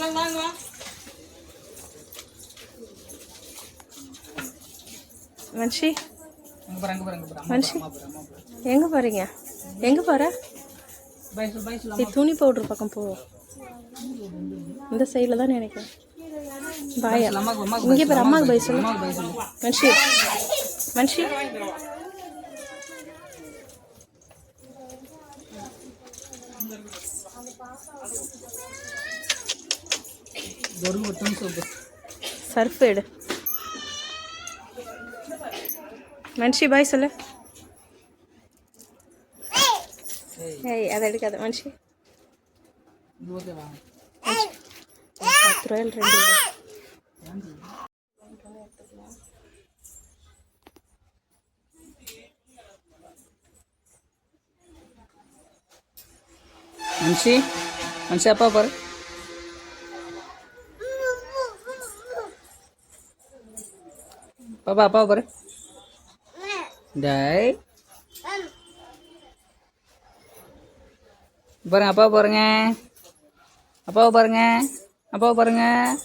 வாங்க வா மனுஷி. எங்கே போகிறீங்க எங்கே போகிற நீ துணி பவுடர் பக்கம் போ. இந்த சைடில் தான் நினைக்கிறேன். பாயா. இங்கே பாரு அம்மாவுக்கு பை சொல்லு. அம்மாக்கு பை சொல்லு. மனுஷி. மனுஷி. ஒரு ஒரு துணி சோப்பு சர்ஃப் எடு. மனுஷி பாய் சொல்லு. ஏய் அதை எடுக்காத மனுஷி இது ஓகேவா பத்து Papa, apa kabar? Dai. Barang apa barangnya? Apa barangnya? Apa barangnya?